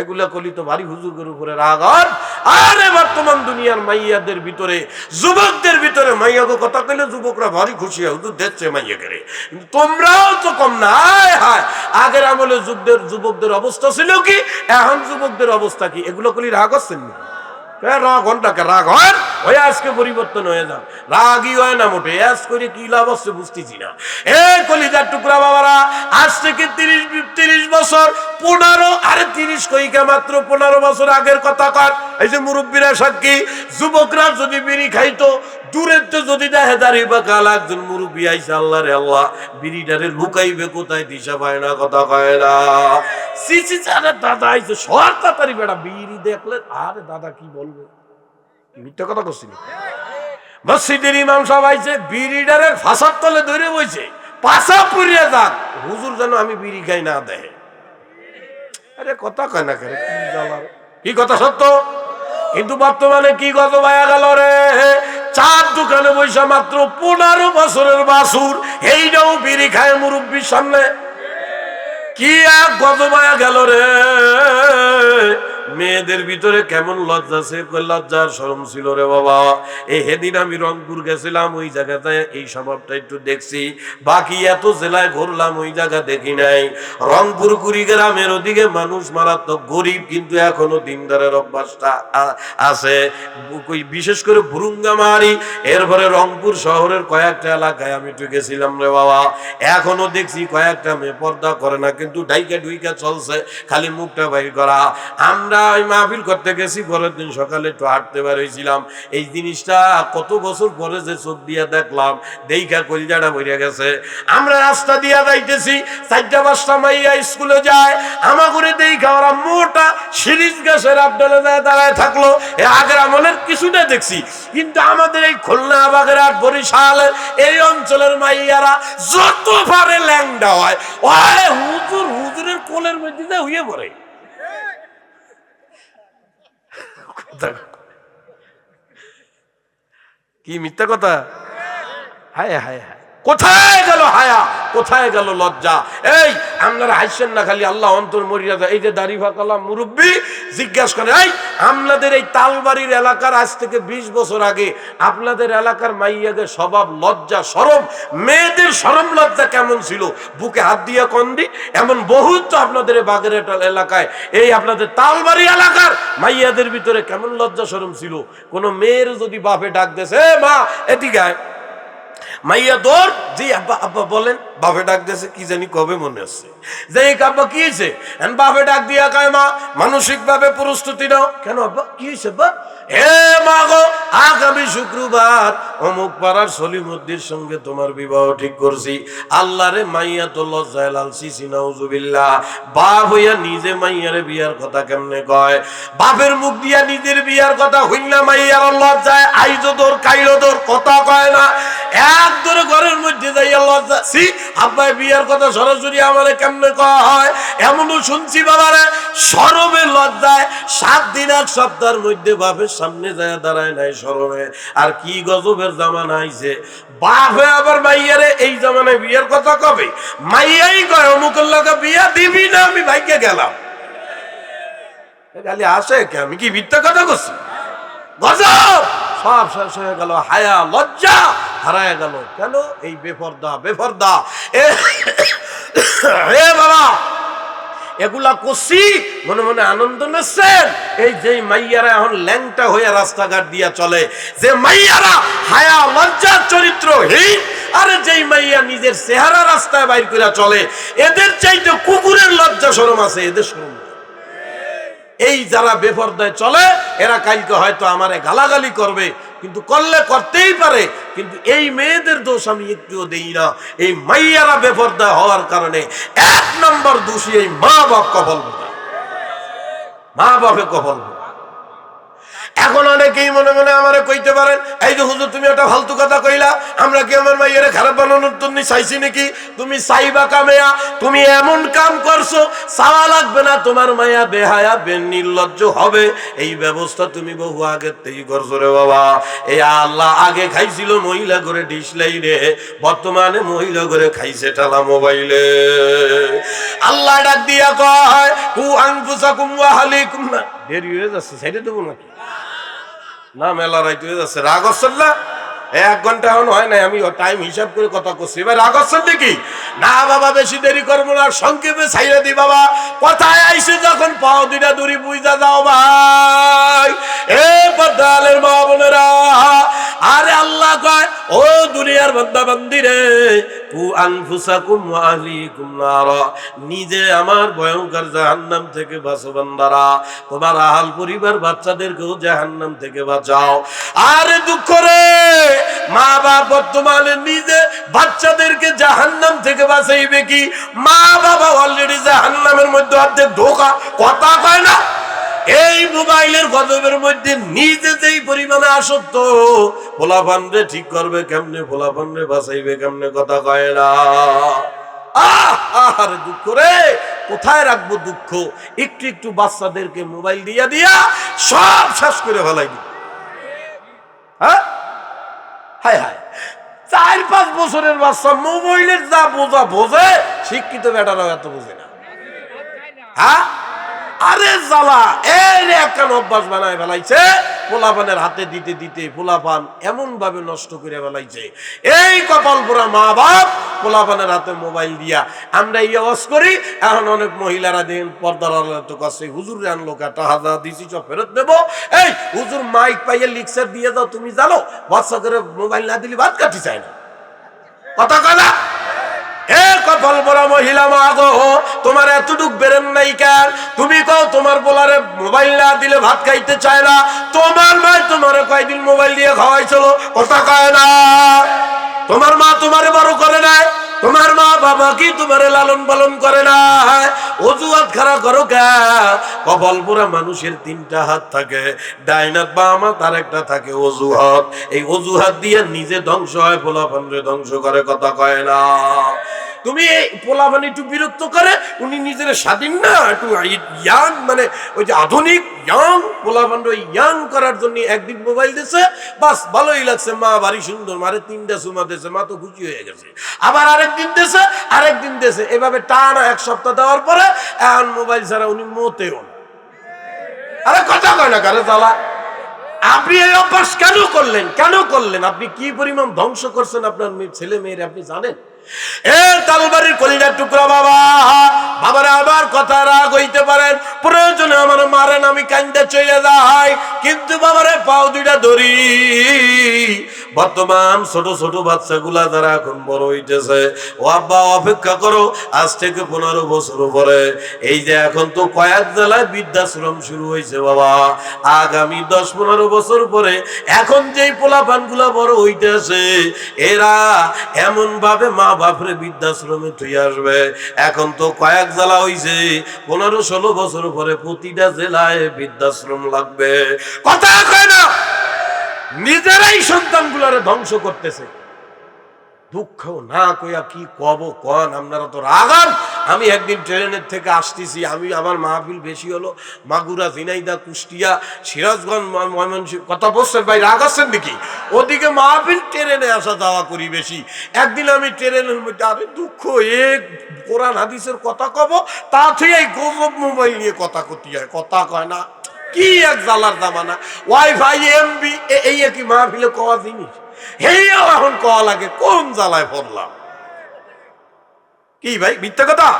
এগুলা কলি তো ভারী হুজুরের উপরে রাগ, আর? আরে বর্তমান দুনিয়ার মাইয়াদের ভিতরে, যুবকদের ভিতরে মাইয়াকে কথা কইলে যুবকরা ভারী খুশি হয়, হুজুর দেখছে মাইয়া করে কিন্তু তোমরাও তো কম না, হায় হায়। আগের আমলে যুবদের যুবকদের অবস্থা ছিল কি? এখন যুবকদের অবস্থা কি? এগুলো কলি রাগ হচ্ছেন না রাগ? ঘন্টাকে রাগ হয়? হয়ে আজকে পরিবর্তন হয়ে যান। রাগই হয় না মোটে, আজ করে কি লাভ হচ্ছে বুঝতেছি না। এ কলিজার টুকরা বাবারা আজ থেকে তিরিশ তিরিশ বছর, পনেরো, আরে তিরিশ কইকা মাত্র পনেরো বছর আগের কথা কর। এই যে মুরব্বীরা সাক্ষী, যুবকরা যদি বিড়ি খাইতো, দূরের তো যদি দেখে দাঁড়িয়ে বা কাল একজন মুরব্বী আইসে আল্লাহ রে আল্লাহ, বিড়িটারে লুকাইবে কোথায় দিশা পায় না, কথা কয় না। সিসি আরে দাদা আইসে সর তাড়াতাড়ি বেড়া বিড়ি দেখলে, আরে দাদা কি বলবে? মিথ্যা কথা করছি? মসজিদের ইমাম সব আইছে বিড়িডারের ফাঁসার তলে ধরে বইছে পাশা পুড়িয়ে যাক, হুজুর যেন আমি বিড়ি খাই না দেয় আরে কথা কয় না কেন, কি কথা সত্য? কিন্তু বর্তমানে কি গত ভাইয়া গেল রে? চার দোকানে বৈশা মাত্র পনেরো বছরের বাসুর এইটাও বিড়ি খায় মুরব্বীর সামনে। কি এক গজমায়া গেল রে? মেয়েদের ভিতরে কেমন লজ্জা সে লজ্জার শরম ছিল রে বাবা। এই হেদিন আমি রংপুর গেছিলাম, ওই জায়গাতে এই স্বভাবটা একটু দেখছি। বাকি এত জেলায় ঘুরলাম, ওই জায়গা দেখি নাই। রংপুর, কুড়িগ্রামের ওদিকে মানুষ মারাত্মক গরিব, কিন্তু এখনও দিনদারের অভ্যাসটা আছে। বিশেষ করে ভুরুঙ্গামারি, এরপরে রংপুর শহরের কয়েকটা এলাকায় আমি একটু গেছিলাম রে বাবা। এখনও দেখছি কয়েকটা মেয়ে পর্দা করে না, কিন্তু ডাইকা ডুইকা চলছে, খালি মুখটা বাইর করা। আমরা ওই মাহফিল করতে গেছি, পরের দিন সকালে একটু হাঁটতে বেরোইছিলাম এই জিনিসটা কত বছর পরে যে চোখ দিয়ে দেখলাম, দেইখা কলিজাটা বইয়া গেছে। আমরা রাস্তা দিয়া যাইতেছি, চারটা পাঁচটা মাইয়া স্কুলে যায় আমা করে দেইখা ওরা মোটা সিরিজ গাছের আবডালে যায়, দাঁড়ায় থাকল। এ আগের আমলের কিছুটা দেখছি। কিন্তু আমাদের এই খুলনা বাগেরহাট বরিশাল, এই অঞ্চলের মাইয়ারা যত পারে ল্যাংডা হয় হুজুর, হুজুরের কোলের মধ্যে হইয়ে পড়ে কথা- কি মিথ্যা কথা? হায় হায় হায়। কোথায় গেল হায়া? কোথায় গেল লজ্জা? এই, আপনারা হাসছেন না খালি আল্লাহ অন্তর মরিয়া যায় এই যে দাড়ি ফাঁকালাম মুরব্বী, জিজ্ঞাসা করে এই, আপনাদের এই তালবাড়ির এলাকার আজ থেকে ২০ বছর আগে আপনাদের এলাকার মাইয়াদের স্বভাব লজ্জা, সরম, মেয়েদের সরম লজ্জা কেমন ছিল? বুকে হাত দিয়া কন্দি এমন বহুত তো আপনাদের বাগেরহাট এলাকায়। এই আপনাদের তালবাড়ি এলাকার মাইয়াদের ভিতরে কেমন লজ্জা, সরম ছিল? কোন মেয়ের যদি বাপে ডাক "এ মা, এদিকে আয়।" মাইয়া দৌড় জি আব্বা আব্বা বলেন, বাপে ডাক দিয়েছে, কি জানি কবে মনে আছে। যে আব্বা কি হয়েছে? বাপে ডাক দিয়া কায়, মা মানসিক ভাবে প্রস্তুতি নাও। কেন আব্বা? কি হয়েছে আব্বা? হে মা গো, আগামী শুক্রবার অমুক পাড়ার সলিমুদ্দির সঙ্গে তোমার বিবাহ ঠিক করছি। আল্লাহরে মাইয়া তো লজ্জায় লালসি সিনাউজুবিল্লাহ বাপ হইয়া নিজে মাইয়ারে বিয়ার কথা কেমনে কয়? বাপের মুখ দিয়া নিজের বিয়ার কথা হইলা মাইয়ার লজ্জায়। আইজো তোর কাইলো তোর কথা কয় না। এক ধরে ঘরের মধ্যে যাইয়া লজ্জা সি আব্বাই বিয়ার কথা সরাসরি আমারে কেমনে কয় হয়? এমনও শুনছি বাবারে, সরমে লজ্জায় সাত দিন এক সপ্তাহের মধ্যে বাপের সামনে যায় দাঁড়ায় নাই সরমে। আর কি গজবের জামানা আইছে। বাপে আবার মাইয়ারে এই জামানায় বিয়ের কথা কবে? মাইয়াই কয়, অমুকের লগে বিয়া দিবি না, আমি ভাইকে গেলাম। খালি আসে আমি কি মিথ্যা কথা করছি গজব! সব শেষ হয়ে গেল, হায়া, লজ্জা হারায় গেল। কেন? এই বেফরদা বেফরদা। এ বাবা, এগুলা করছি, মনে মনে আনন্দ নিচ্ছেন? এই যে মাইয়ারা এখন ল্যাংটা হয়ে রাস্তাঘাট দিয়া চলে, যে মাইয়ারা হায়া লজ্জার চরিত্রহীন, আরে যেই মাইয়া নিজের চেহারা রাস্তায় বাইর করে চলে, এদের চাইতে কুকুরের লজ্জা শরম আছে, এদের নেই। এই যারা বেপর্দায় চলে, এরা কালকে হয়তো আমারে গালাগালি করবে। কিন্তু করলে করতেই পারে, কিন্তু এই মেয়েদের দোষ আমি একটুও দেই না। এই মাইয়ারা বেপর্দা হওয়ার কারণে এক নম্বর দোষী এই মা বাপ কবল মা বাপে কবল বোঝা। এখন অনেকেই মনে মনে আমার কইতে পারেন, এই যে হুজুর, তুমি একটা ফালতু কথা কইলা, আমরা কি আমার মাইয়ের খারাপ বানানোর জন্য চাইছি নাকি? তুমি চাইবা কামেয়া, তুমি এমন কাম করছ, চাওয়া লাগবে না, তোমার মায়া বেহায়া বে নির্লজ্জ হবে। এই ব্যবস্থা তুমি বহু আগের থেকে করছ রে বাবা। এই আল্লাহ আগে খাইছিল মহিলা করে ডিসলাই রে, বর্তমানে মহিলা করে খাইছে টালা মোবাইলে। আল্লাহ ডাক দিয়া কয়, কু আনফুসাকুম ওয়া আহলিকুম না দেরি হয়ে যাচ্ছে, সাইডে দেবো নাকি? না মেলা রাইত হয়ে যাচ্ছে রাগ না? এক ঘণ্টা এখন হয় নাই, আমি টাইম হিসাব করে কথা করছি এবার রাগ হচ্ছেন নাকি? না বাবা, বেশি দেরি করব না, সংক্ষেপে ছাইড়ে দি বাবা। কথায় আইসে যখন পাও দুইটা দূরি বুঝা যাও ভাই। এ পদ্মালের মা বোনেরা, আরে আল্লাহ কয়, ও দুনিয়ার বান্দা বান্দি রে, কু আনফুসাকুম ওয়া আহলিকুম নারা। নিজে আমার ভয়ঙ্কর জাহান্নাম থেকে বাঁচো বান্দারা। তোমার আহাল পরিবার বাচ্চাদেরকেও জাহান্নাম থেকে বাঁচাও। আরে দুঃখ রে মা বাবা বর্তমানে নিজে বাচ্চাদেরকে জাহান্নাম থেকে বাঁচাইবে কি? মা বাবা অলরেডি জাহান্নামের মধ্যে অর্ধেক ঢোকা কথা না? এই মোবাইলের গজবের মধ্যে নিজে যেই পরিমাণে ঠিক করবে কেমনে? পোলাপান বাঁচাইবে কেমনে? কথা কয় না। আহ, দুঃখ রে। কোথায় রাখব দুঃখ? একটু একটু বাচ্চাদেরকে মোবাইল দিয়া দিয়া সব শেষ করে ফেলাই হ্যাঁ? হায় হায়। চার, পাঁচ বছরের বাচ্চা মোবাইলের যা বোঝা বোঝে, শিক্ষিত বেটারাও এত বোঝে না। হ্যাঁ? আরে জ্বালা, এই রে একখান অভ্যাস বানায় ফেলাইছে? পোলাপানের হাতে দিতে দিতে পোলাপান এমন ভাবে নষ্ট করে ফেলাইছে। এই কপাল পোড়া মা বাপ পোলাপানের হাতে মোবাইল দিয়া আমরা এই আওয়াজ করি, এখন অনেক মহিলারা দিন পর্দার তো কাছে হুজুর আনলো কাটা হাজার দিছি, সব ফেরত দেবো এই হুজুর মাইক পাইয়ে লিক্সার দিয়ে দাও, তুমি জানো বাচ্চা করে মোবাইল না দিলে ভাত কাটি চায় না। কথা কয় এ কপাল বড় মহিলা মা গো, তোমার এতটুক বেরেন নাই তুমি কও তোমার বলারে মোবাইল না দিলে ভাত খাইতে চায় না। তোমার মা তোমার কয়দিন মোবাইল দিয়ে খাওয়াইছিল, কথা কয় না। তোমার মা তোমারে বড় করে নাই। তোমার মা বাবা কি তোমারে লালন পালন করে না? অজুহাত খারাপ করো কে? কপাল পোড়া মানুষের তিনটা হাত থাকে। ডাইনাত বা আমার তার একটা থাকে অজুহাত। এই অজুহাত দিয়ে নিজে ধ্বংস হয় পোলাপানরে ধ্বংস করে, কথা কয় না। তুমি এই পোলাপান একটু বিরক্ত করে, উনি নিজের স্বাধীন না, একটু ইয়াং মানে ওই যে আধুনিক, ইয়াং, পোলাপান ওই ইয়াং করার জন্য একদিন মোবাইল দিছে, বাস ভালোই লাগছে, মা বাড়ি সুন্দর, মারে তিনটা সুমা দিয়েছে মা তো খুশি হয়ে গেছে। আবার আরেকদিন দিয়েছে আরেকদিন দিয়েছে এভাবে টানা এক সপ্তাহ দেওয়ার পরে এখন মোবাইল ছাড়া উনি মোতেও আরে কথা কয় না কারে জ্বালা। আপনি এই অভ্যাস কেন করলেন? কেন করলেন? আপনি কি পরিমাণ ধ্বংস করছেন আপনার ছেলে মেয়ের, আপনি জানেন? আমি কান্দে চলে যাই কিন্তু বাবারে পাও দুইটা ধরি বর্তমান ছোট ছোট বাচ্চাগুলা যারা এখন বড় হইতেছে, ও আব্বা অপেক্ষা করো, আজ থেকে পনেরো বছর পরে এই যে এখন তো কয়েক জেলায় বৃদ্ধাশ্রম শুরু হয়েছে বাবা। আগামী দশ পনেরো বছর পরে এখন যেই পোলাপানগুলা বড় হইতেছে, এরা এমন ভাবে মা বাপরে বৃদ্ধাশ্রমে তুই আসবে। এখন তো কয়েক জেলা হইছে, পনেরো ষোলো বছর পরে প্রতিটা জেলায় বৃদ্ধাশ্রম লাগবে। কথা কয় না? নিজেরাই সন্তানগুলারে ধ্বংস করতেছে। দুঃখ না কইয়া কি কব, কন, আপনারা তো রাগান আমি একদিন ট্রেনের থেকে আসতেছি, আমি আমার মাহফিল বেশি হলো। মাগুরা, ঝিনাইদা, কুষ্টিয়া, সিরাজগঞ্জ ম- ময়মনসিংহ, কথা বলছেন ভাই, রাগ আসছেন নাকি? ওদিকে মাহফিল ট্রেনে আসা যাওয়া করি বেশি। একদিন আমি ট্রেনের মধ্যে আরে দুঃখ, এ কোরআন, হাদিসের কথা কব তা থেকে এই গজব মোবাইল নিয়ে কথা কতি হয়, কথা কয় না। কি এক জালার জামানা? ওয়াইফাই এমবি এই কি মাহফিলে কওয়া জিনিস? হেয়াও এখন কওয়া লাগে, কোন জ্বালায় পড়লাম? কি ভাই, মিথ্যা কথা?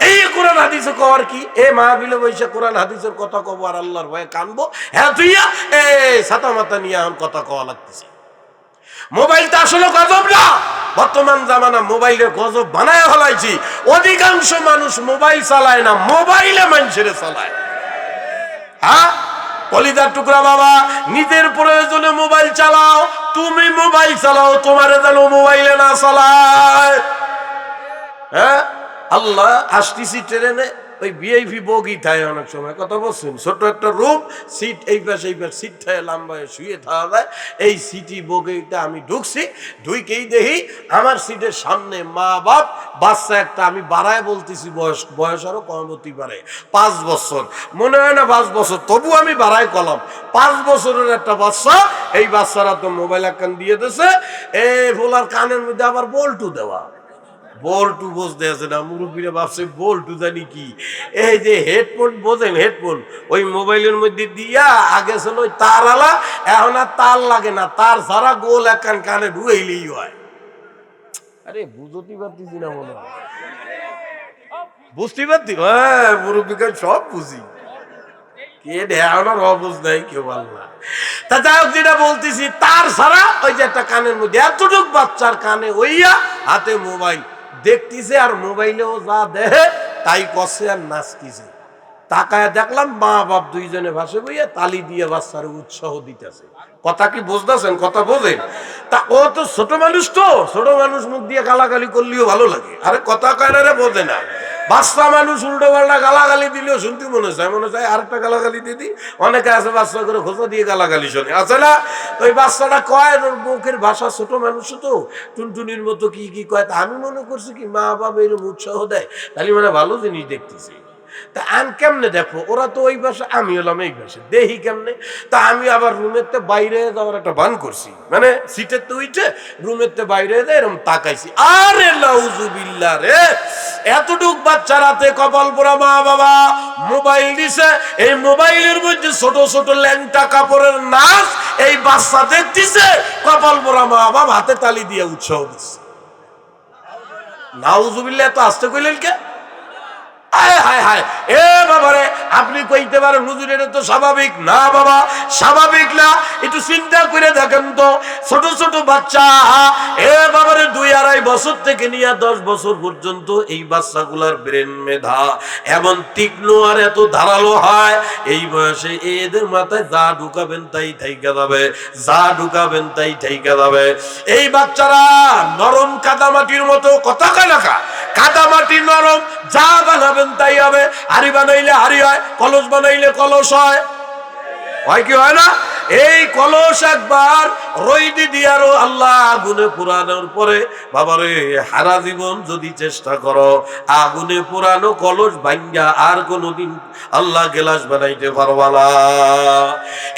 এই কোরআন হাদিসে কওয়ার কি? এ মাহফিলে বসে কোরআন হাদিসের কথা কব আর আল্লাহর ভয়ে কানবো। হ্যাঁ তুইয়া? এ, ছাতা মাতা নিয়ে এখন কথা কওয়া লাগতেছে। মোবাইলটা আসলে গজব না। বর্তমান জামানা মোবাইলের গজব বানায় ফেলাইছি। অধিকাংশ মানুষ মোবাইল চালায় না, মোবাইলে মানুষের চালায়। হ্যাঁ? কলিদার টুকরা বাবা, নিজের প্রয়োজনে মোবাইল চালাও, তুমি মোবাইল চালাও, তোমার যেন মোবাইলে না চালায়। হ্যাঁ? আল্লাহ আসতেছি ট্রেনে। ওই ভিআইপি বগি থাকে অনেক সময়। কথা বলছেন ছোট একটা রুম সিট এই পাশে এই পাশে সিট থাকে লম্বা হয়ে শুয়ে থাকা যায়। এই সিটি বগিটা আমি ঢুকছি, ঢুকেই দেখি আমার সিটের সামনে মা বাপ বাচ্চা একটা আমি বাড়ায় বলতেছি, বয়স বয়স আরও কম হতে পারে, পাঁচ বছর। মনে হয় না পাঁচ বছর, তবু আমি বাড়ায় কলাম। পাঁচ বছরের একটা বাচ্চা, এই বাচ্চারা তো মোবাইল একখান দিয়ে দিছে এ ভোলার কানের মধ্যে আবার বল্টু দেওয়া। বল্টু বুঝতে আছে না, মুরব্বীরা ভাবছে বল্টু জানি কি। এই যে হেডফোন বোঝেন, হেডফোন, ওই মোবাইলের মধ্যে দিয়া আগে ছিল ওই তার আলা এখন আর তার লাগে না, তার ছাড়া গোল একখান কানে ঢুয়েইলেই হয়। আরে, বুঝতে পারতেছি না মনে হয়। বুঝতে পারতি? হ্যাঁ মুরব্বীকে সব বুঝি। কে ঢেয়ানোর অবুঝ নাই, কেউ না। তা যাই হোক, যেটা বলতেছি, তার ছাড়া ওই যে একটা কানের মধ্যে, এতটুক বাচ্চার কানে ওইয়া হাতে মোবাইল দেখতেছে আর মোবাইলেও যা দেহে, তাই কষে আর নাচতেছে। তাকায় দেখলাম মা বাপ দুইজনে ভাসে বইয়া তালি দিয়ে বাচ্চার উৎসাহ দিতেছে। কথা কি বুঝতেছেন? কথা বোঝেন? তা ও তো ছোট মানুষ তো, ছোট মানুষ মুখ দিয়ে গালাগালি করলেও ভালো লাগে। আরে কথা কয় না রে, বোঝে না। বাচ্চা মানুষ উল্টো পাল্টা গালাগালি দিলেও শুনতে মনে হয় মনে চায় আরেকটা গালাগালি দিদি অনেকে আছে বাচ্চা করে খোঁজা দিয়ে গালাগালি শোনে। আছে না? ওই বাচ্চাটা কয়, ওর মুখের ভাষা ছোট মানুষ তো, টুনটুনির মতো কি কি কয়, তা আমি মনে করছি কি মা বাবা এরকম উৎসাহ দেয়। তাহলে মানে ভালো জিনিস দেখতেছি। তা আন কেমনে দেখো ওরা তো ওই পাশে আমি হলাম এই পাশে। দেহি কেমনে? তা আমি আবার রুমের তে বাইরে যাওয়ার একটা বান করছি। মানে সিটের তো উঠে রুমের তে বাইরে যায় এরকম তাকাইছি। আরে লাউজুবিল্লা রে! এতটুক বাচ্চা রাতে কপাল পোড়া মা বাবা। মোবাইল দিছে। এই মোবাইলের মধ্যে ছোট ছোট ল্যাংটা কাপড়ের নাচ এই বাচ্চা দেখতেছে। কপাল পোড়া মা বাবা হাতে তালি দিয়ে উৎসাহ দিচ্ছে। নাউজুবিল্লা তো আসতে কইলেন কে? হায় হায় হায়। এ বাবারে, আপনি কইতে পারেন হুজুর, এটা তো স্বাভাবিক। না বাবা, স্বাভাবিক না। একটু চিন্তা করে দেখেন তো। ছোট ছোট বাচ্চা এ বাবারে, দুই আড়াই বছর থেকে নিয়ে দশ বছর পর্যন্ত এই বাচ্চাগুলার ব্রেন মেধা এমন তীক্ষ্ণ আর এত ধারালো হয়। এই বয়সে এদের মাথায় যা ঢুকাবেন তাই থাইকা যাবে। যা ঢুকাবেন তাই থাইকা যাবে। এই বাচ্চারা নরম কাদামাটির মতো কথা না কাদামাটি নরম, যা বানাবেন তাই হবে, হাড়ি বানাইলে হাড়ি হয়, কলস বানাইলে কলস হয়। হয় কি হয় না? এই কলস একবার রইদি দিয়ারও আল্লাহ আগুনে পুরানোর পরে, বাবারে হারা জীবন যদি চেষ্টা করো, আগুনে পুরানো কলস ভাঙ্গা আর কোনোদিন আল্লাহ গেলাস বানাইতে পারবা না।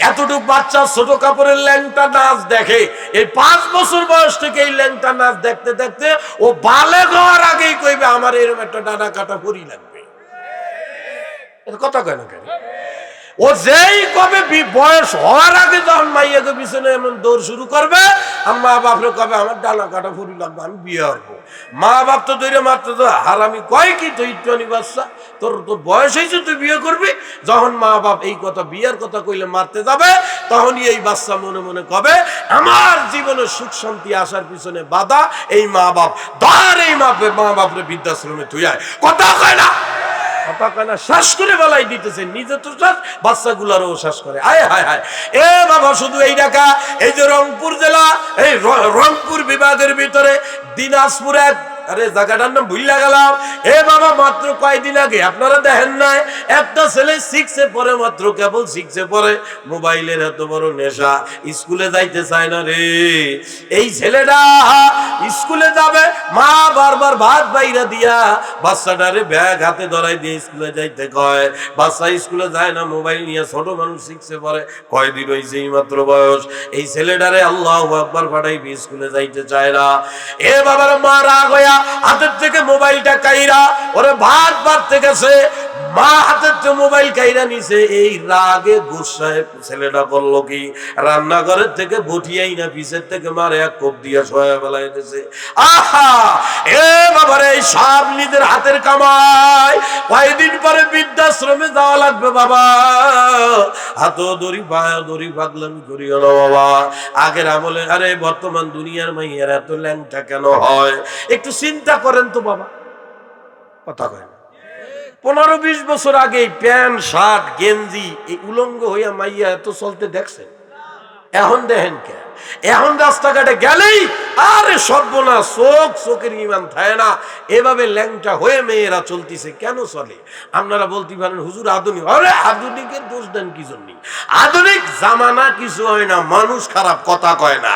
এতটুক বাচ্চা ছোট কাপড়ের ল্যাংটা নাচ দেখে, এই পাঁচ বছর বয়স থেকে এই ল্যাংটা নাচ দেখতে দেখতে ও বালে হওয়ার আগেই কইবে, আমার এরকম একটা ডানা কাটা পরি লাগবে। কথা কয় না কেন? ও যেই কবে বয়স হওয়ার আগে যখন মাইয়াকে পিছনে এমন দৌড় শুরু করবে আর মা বাপরে কবে আমার কাটা ফুরি লাগবে, আমি বিয়ে হব মা বাপ তো দৈরে তো কয় কি তুই টনি বাচ্চা? তোর বয়স হয়েছে, তুই বিয়ে করবি? যখন মা বাপ এই কথা, বিয়ের কথা কইলে মারতে যাবে, তখনই এই বাচ্চা মনে মনে কবে, আমার জীবনে সুখ শান্তি আসার পিছনে বাধা, এই মা বাপ, ধর এই মা মা বাপরে বৃদ্ধাশ্রমে তুই আয়। কথা কয় না? শ্বাস করে বেলাই দিতেছে, নিজে তো শ্বাস, বাচ্চাগুলারও শ্বাস করে। আয় হায় হায়। এ বাবা, শুধু এই ঢাকা, এই যে রংপুর জেলা, এই রংপুর বিভাগের ভিতরে দিনাজপুর এক আরে, জায়গাটার নাম এ বাবা, মাত্র আগে, আপনারা দেখেন নাই? একটা ছেলে পরে মাত্র কেবল পরে মোবাইলের এত বড় নেশা, স্কুলে যাইতে চায় না রে। এই ছেলেটা স্কুলে যাবে, মা বারবার ভাত বাইরা দিয়া ব্যাগ হাতে ধরাই দিয়ে স্কুলে যাইতে কয়। বাচ্চা স্কুলে যায় না, মোবাইল নিয়ে ছোট মানুষ শিখছে পরে কয়দিন হয়েছে এই মাত্র বয়স? এই ছেলেটারে আল্লাহ আকবার পাঠাইবি, স্কুলে যাইতে চায় না। এ বাবার মা রাগ হইয়া হাতের থেকে মোবাইলটা কাইরা ওরে ভাত বাড়তে গেছে মা হাতের মোবাইল কাইরা নিছে, এই রাগে গুসায় ছেলেটা কি, রান্নাঘরের থেকে বটিয়াই না থেকে মারে এক কোপ দিয়া সয়া দিছে। আহা! এ বাবারে, এই সব নিজের হাতের কয়েকদিন পরে বৃদ্ধাশ্রমে যাওয়া লাগবে বাবা। হাত দড়ি পায়া দড়ি পাগলামি করিও না বাবা। আগের আমলে, আরে বর্তমান দুনিয়ার মাইয়ের এত ল্যাংটা কেন হয়? একটু চিন্তা করেন তো বাবা। কথা কয়। পনেরো বিশ বছর আগে প্যান্ট, শার্ট, গেঞ্জি, এই উলঙ্গ হইয়া মাইয়া এত চলতে দেখছেন? এখন দেখেন কে? এখন রাস্তাঘাটে গেলেই আরে সর্বনা চোখ, চোখের ইমান থাকে না। এভাবে ল্যাংটা হয়ে মেয়েরা চলতিছে, কেন চলে? আপনারা বলতে পারেন, হুজুর আধুনিক। আরে আধুনিকের দোষ দেন কি জন্য? আধুনিক জামানা কিছু হয় না, মানুষ খারাপ কথা কয় না।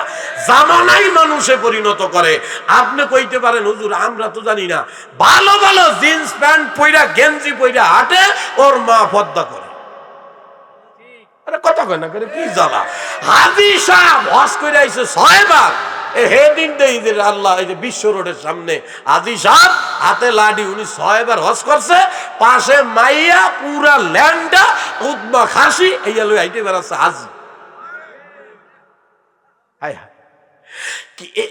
জামানাই মানুষে পরিণত করে। আপনি কইতে পারেন, হুজুর, আমরা তো জানি না, ভালো ভালো জিন্স, প্যান্ট পইরা, গেঞ্জি পইরা হাঁটে, ওর মা পদ্মা করে। কথা কয় না করে কি জ্বালা? হাজি সাহেব হস করে আইছে ছয়বার। বিশ্ব রোডের সামনে হাতে উনি পাশে মাইয়া, পুরা ল্যান্ডা খাসি বেড়াচ্ছে এ-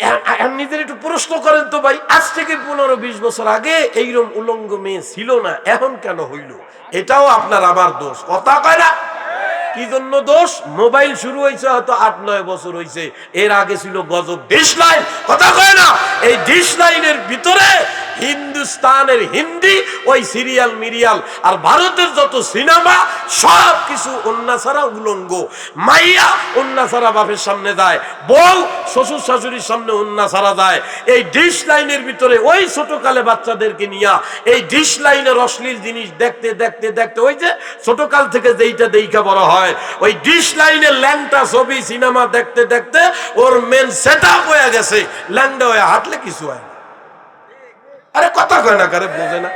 নিজের একটু প্রশ্ন করেন তো ভাই, আজ থেকে পনেরো বিশ বছর আগে এইরকম উলঙ্গ মেয়ে ছিল না, এখন কেন হইল? এটাও আপনার আমার দোষ। কথা কয় না। কি জন্য দোষ? মোবাইল শুরু হয়েছে হয়তো আট, নয় বছর হয়েছে। এর আগে ছিল গজব ডিশ লাইন। কথা কয় না, এই ডিশ লাইনের ভিতরে হিন্দুস্তানের হিন্দি, ওই সিরিয়াল, মিরিয়াল আর ভারতের যত সিনেমা, সব কিছু অন্যা ছাড়া উলঙ্গ। মাইয়া অন্যা ছাড়া বাপের সামনে যায়। বউ শ্বশুর শাশুড়ির সামনে অন্যা ছাড়া যায়। এই ডিশ লাইনের ভিতরে ওই ছোটকালে বাচ্চাদেরকে নিয়া এই ডিশ লাইনের অশ্লীল জিনিস দেখতে দেখতে দেখতে, ওই যে ছোটকাল থেকে যেইটা দেইখা বড় হয়, ওই ডিশ লাইনের ল্যাংটা ছবি, সিনেমা দেখতে দেখতে ওর মেন সেট আপ হয়ে গেছে। ল্যাংটা হয়ে হাঁটলে কিছু হয় আরে কথা কয় না কারে, বোঝে না।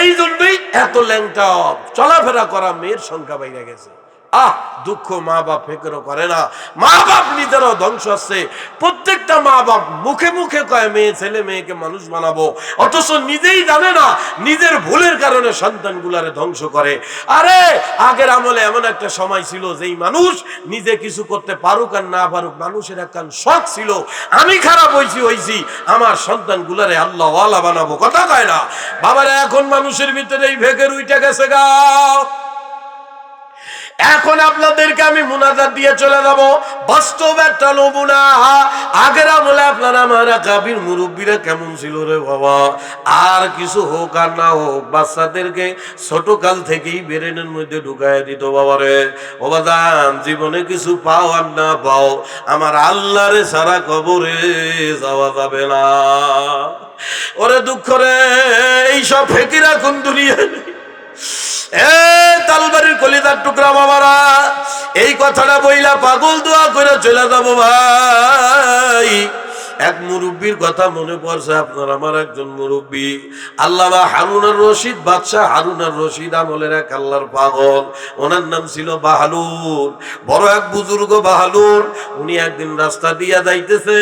এই জন্যই এত ল্যাংটা চলাফেরা করা মেয়ের সংখ্যা বাইরে গেছে। আহ, দুঃখ মা বাপ ফেকেরও করে না। মা বাপ নিজেরও ধ্বংস আছে প্রত্যেকটা মা বাপ মুখে মুখে কয়, মেয়ে, ছেলে, মেয়েকে মানুষ বানাবো। অথচ নিজেই জানে না, নিজের ভুলের কারণে সন্তানগুলারে ধ্বংস করে। আরে, আগের আমলে এমন একটা সময় ছিল যেই মানুষ নিজে কিছু করতে পারুক আর না পারুক, মানুষের একটা শখ ছিল। আমি খারাপ হয়েছি হয়েছি আমার সন্তান সন্তানগুলারে আল্লাহ বানাবো। কথা কয় না, বাবারা, এখন মানুষের ভিতরে এই ভেগের উইটা গেছে গা। এখন আপনাদেরকে আমি মুনাজাত দিয়ে চলে যাব। বাস্তব একটা নমুনা। আগের আমলে আপনারা আমার কাবির মুরব্বীরা কেমন ছিল রে বাবা? আর কিছু হোক আর না হোক, বাচ্চাদেরকে ছোটকাল থেকেই বেরেনের মধ্যে ঢুকায় দিত বাবা রে। বাবা জীবনে কিছু পাও আর না পাও, আমার আল্লাহরে সারা কবরে যাওয়া যাবে না। ওরে দুঃখ রে, এইসব ফেকিরা কোন দুনিয়া নেই। এ তালবাড়ির কলিদার টুকরা বাবারা এই কথাটা বইলা পাগল দোয়া করে চলে যাব ভাই। এক মুরব্বীর কথা মনে পড়ছে আপনার, আমার একজন মুরব্বী। আল্লামা হারুনার রশিদ, বাদশাহ হারুনার রশিদ আমলের এক আল্লাহর পাগল। ওনার নাম ছিল বাহালুর, বড় এক বুজুর্গ বাহালুর। উনি একদিন রাস্তা দিয়া যাইতেছে,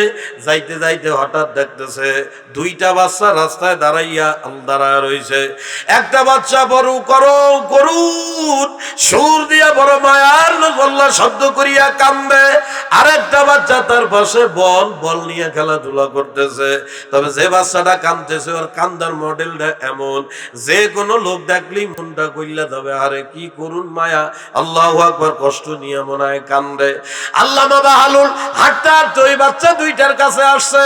যাইতে যাইতে হঠাৎ দেখতেছে দুইটা বাচ্চা রাস্তায় দাঁড়াইয়া দাঁড়ায় রয়েছে একটা বাচ্চা বড় করো, করুন, সুর দিয়া বড় মায়ার গল্লা শব্দ করিয়া কান্দে। আর একটা বাচ্চা তার পাশে বল বল নিয়ে খেলাধুলা করতেছে, তবে যে বাচ্চাটা কান্দতেছে ওর কান্দার মডেলটা এমন। যে কোনো লোক দেখলেই মনটা কইলা তবে আরে কি করুন মায়া? আল্লাহ আকবার কষ্ট নিয়ে মনে হয় কান্দে। আল্লাহ বাবা হালুল হাঁটতে হাঁটতে ওই বাচ্চা দুইটার কাছে আসছে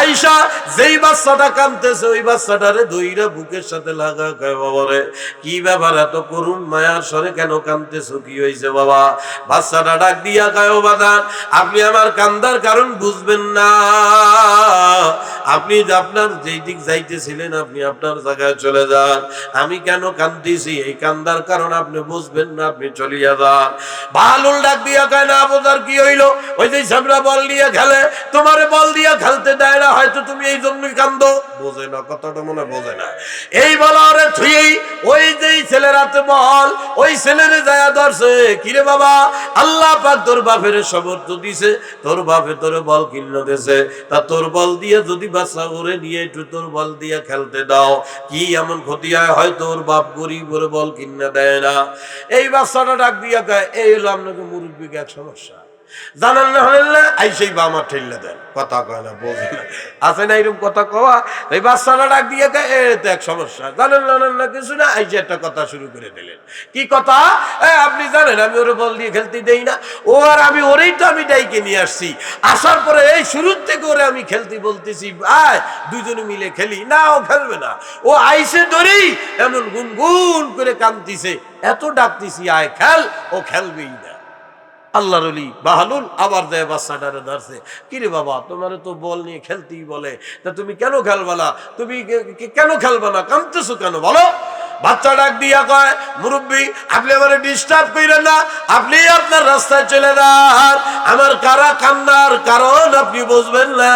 আইসা যেই বাচ্চাটা কান্দতেছে ওই বাচ্চাটারে দইরা বুকের সাথে লাগা কয় বাবারে কি ব্যাপার এত করুন মায়ার স্বরে কেন কান্দতেছো কি হয়েছে বাবা? বাচ্চাটা ডাক দিয়া কয় বাদান, আপনি আমার কান্দার কারণ বুঝবেন না। আপনি আপনার যেই দিক যাইতেছিলেন, আপনি আপনার জায়গায় চলে যান। আমি কেন কান্দিছি? এই কান্দার কারণ আপনি বুঝবেন না, আপনি চলিয়া যান। বালুল ডাক দিয়া কয়, না বোঝার কি হইল? ওই যে ঝামরা বল দিয়ে খেলে। তোমারে বল দিয়া খেলতে দেয় না, হয়তো তুমি এই জন্যই কান্দো। বোঝে না, কথাটা মনে বোঝে না। এই বলারে থুয়েই ওই যেই ছেলের হাতে বল, ওই ছেলেরে যায়া ধরছে। কিরে বাবা, আল্লাহ পাক তোর বাপের সমর্থ দিছে, তোর বাপে তোর বল কিনে দিছে। তা তোর বল দিয়ে যদি বাসা করে নিয়ে একটু তোর বল দিয়ে খেলতে দাও, কি এমন ক্ষতি হয়? হয় তোর বাপ গরিব ওরে বল কিনে দেয় না। এই বাচ্চাটা ডাক দিয়ে কয়, এই হলো আপনাকে মুরব্বীকে এক সমস্যা? জানান না হলেন না ঠেললে দেন। কথা কয় না বোঝে না আছে না এরকম কথা কওয়া? এই বাচ্চাটা ডাক দিয়ে এক সমস্যা। জানেন না না, কিছু না একটা কথা শুরু করে দিলেন। কি কথা? আপনি জানেন, আমি ওরে বল দিয়ে খেলতে দেই না। ও আর আমি ওরেই তো আমি ডাইকে নিয়ে আসছি। আসার পরে এই শুরুর থেকে ওরে আমি খেলতে বলতেছি, আয়, দুজনে মিলে খেলি। না, ও খেলবে না। ও আইসে ধরেই এমন গুনগুন করে কাঁদতিছে। এত ডাকতেছি, আয়, খেল। ও খেলবেই না। আল্লাহর অলি বাহালুল, আবার দেয় বাচ্চাটারে ধরছে। কিরে বাবা, তোমার তো বল নিয়ে খেলতেই বলে। তা তুমি কেন খেলবা না? তুমি কেন খেলবা না? কাঁদতেছো কেন? বলো। বাচ্চা ডাক দিয়া কয়, মুরব্বী, আপনি আমার ডিস্টার্ব কইরেন না, আপনি আপনার রাস্তায় চলে যান। আমার কারা কান্নার কারণ আপনি বুঝবেন না।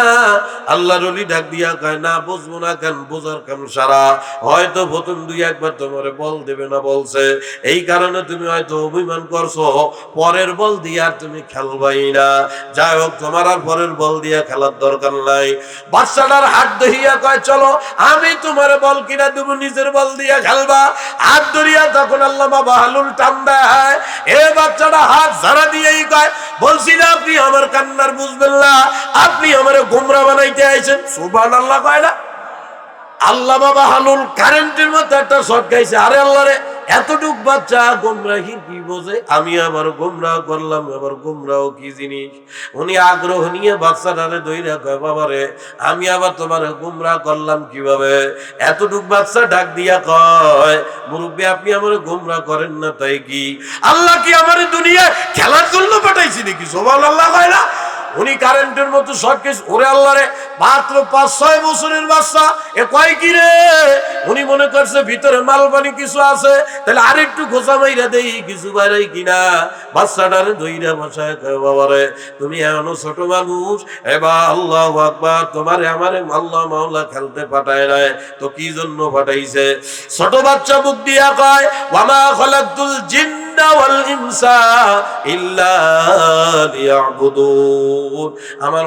আল্লাহ রলি ডাক দিয়া কয়, না, বুঝব না কেন? বোঝার কেন সারা? হয়তো প্রথম দুই একবার তোমার বল দেবে না বলছে। এই কারণে তুমি হয়তো অভিমান করছ। পরের বল দিয়া তুমি খেলবাই না। যাই হোক, তোমার আর পরের বল দিয়া খেলার দরকার নাই। বাচ্চাটার হাত দহিয়া কয়, চলো, আমি তোমার বল কিনা দেবো, নিজের বল দিয়া খেলবা হাত ধরিয়া তখন আল্লাহ বাবা হালুল টান দেয় এ বাচ্চাটা হাত ঝাড়া দিয়েই কয়, বলছি না, আপনি আমার কান্নার বুঝবেন না, আপনি আমার গোমরা বানাইতে আইছেন। সুবান আল্লাহ কয় না। আল্লাহ বাবা হালুল কারেন্টের মধ্যে একটা শট গাইছে। আরে আল্লাহ রে এতটুক বাচ্চা গোমরাহির কি বোঝে? আমি আবার গোমরাহ করলাম আবার গোমরাহ কি জিনিস? উনি আগ্রহ নিয়ে বাচ্চাটারে দইরা কয়, বাবা রে, আমি আবার তোমার গোমরাহ করলাম কীভাবে? এতটুক বাচ্চা ডাক দিয়া কয়, মুরব্বী, আপনি আমার গোমরাহ করেন না, তাই কি? আল্লাহ কি আমার দুনিয়ায় খেলার জন্য পাঠাইছি নাকি? সোমান আল্লাহ কয় না? উনি কারেন্টের মতো কেস ওরে আল্লাহ রে, মাত্র পাঁচ, ছয় বছরের বাচ্চা, এ কয় কি রে? উনি মনে করছে ভিতরে মালবানি কিছু আছে, তাহলে আরেকটু ঘোষা মাইরা দেই, কিছু বাইরাই কিনা? বাচ্চাটারে দইরা কয়, বাবা রে, তুমি এমন ছোট মানুষ, এবার আল্লাহ আকবার, তোমারে আমারে আল্লাহ মাওলা খেলতে পাঠায় নাই, তো কি জন্য পাঠাইছে? ছোট বাচ্চা মুখ দিয়া কয় ওয়ামা খলাকতুল জিন্না লিয়াবুদুন। আমার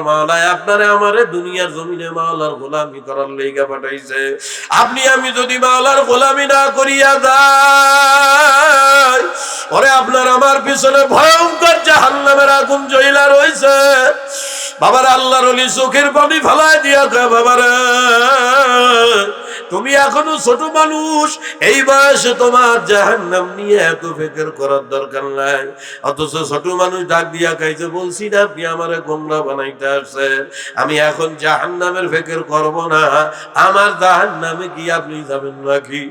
আপনারে আমারে দুনিয়ার জমিনে মাওলার গোলামি করার পাঠাইছে। আপনি, আমি যদি মাওলার গোলামি না করিয়া যাই, ওরে আপনার আমার পিছনে ভয়ঙ্কর জাহান্নামের আগুন জ্বলা রয়েছে। বাবার আল্লাহর অলি চোখের পানি ফেলায় দিয়া কয়, বাবারে তুমি এখনও ছোট মানুষ, এই বয়সে তোমার জাহান্নাম নিয়ে এত ফেকের করার দরকার নাই। অথচ ছোট মানুষ ডাক দিয়া খাইছে, বলছি না, আপনি আমার গোমরা বানাইতে আসছেন। আমি এখন জাহান্নামের ফেকের করব না, আমার জাহান্নামে কি আপনি যাবেন নাকি?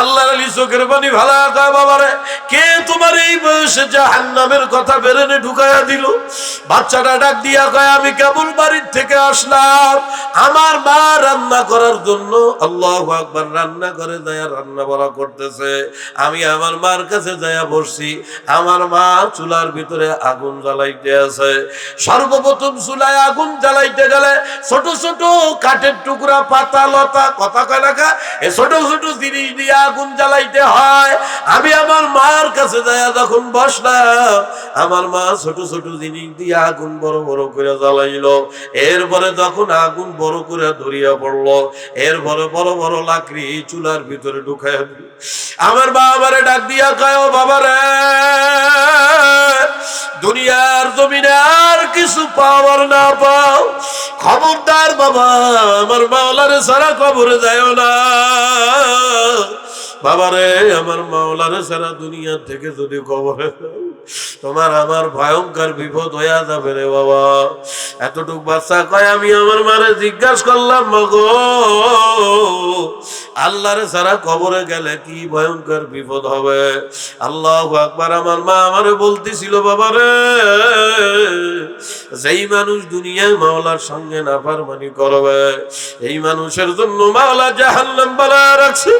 আল্লাহর আলী চোখের পানি ভালো কয় বাবারে, কে তোমার এই বয়সে জাহান্নামের কথা বেরেনে ঢুকাইয়া দিল? বাচ্চাটা ডাক দিয়া কয়, আমি কেবল বাড়ির থেকে আসলাম, আমার মা রান্না করার জন্য আল্লাহ আকবার রান্না করে যায় রান্না করতেছে। আমি আমার মার কাছে বসছি, আমার মা চুলার ভিতরে আগুন জ্বালাইতে আছে। সর্বপ্রথম চুলায় আগুন জ্বালাইতে গেলে ছোট ছোট কাঠের টুকরা, পাতা, লতা, কথা এ ছোট ছোট জিনিস দিয়ে আগুন জ্বালাইতে হয়। আমি আমার মার কাছে যাইয়া যখন বসলাম, আমার মা ছোট ছোট জিনিস দিয়ে আগুন বড় বড় করে জ্বালাইলো। এরপরে যখন আগুন বড় করে ধরিয়া পড়ল, এরপরে বড় বড় লাকড়ি চুলার ভিতরে ঢুকাইয়া দিল আমার বাবারে ডাক দিয়া কয় বাবারে দুনিয়ার জমিনে আর কিছু পাওয়ার না পাও। খবরদার বাবা আমার মাওলারে সারা কবরে যায় না। বাবারে আমার মাওলারে সারা দুনিয়া থেকে যদি দাও, তোমার আমার ভয়ঙ্কর বিপদ হইয়া যাবে রে বাবা। এতটুক বাচ্চা কয়, আমি আমার মারে জিজ্ঞাসা করলাম, মগো, আল্লাহরে সারা কবরে গেলে কি ভয়ঙ্কর বিপদ হবে? আল্লাহ আকবার, আমার মা আমারে বলতেছিল, বাবা রে, যেই মানুষ দুনিয়ায় মাওলার সঙ্গে নাফারমানি করবে, এই মানুষের জন্য মাওলা জাহান্নাম বালা রাখছে।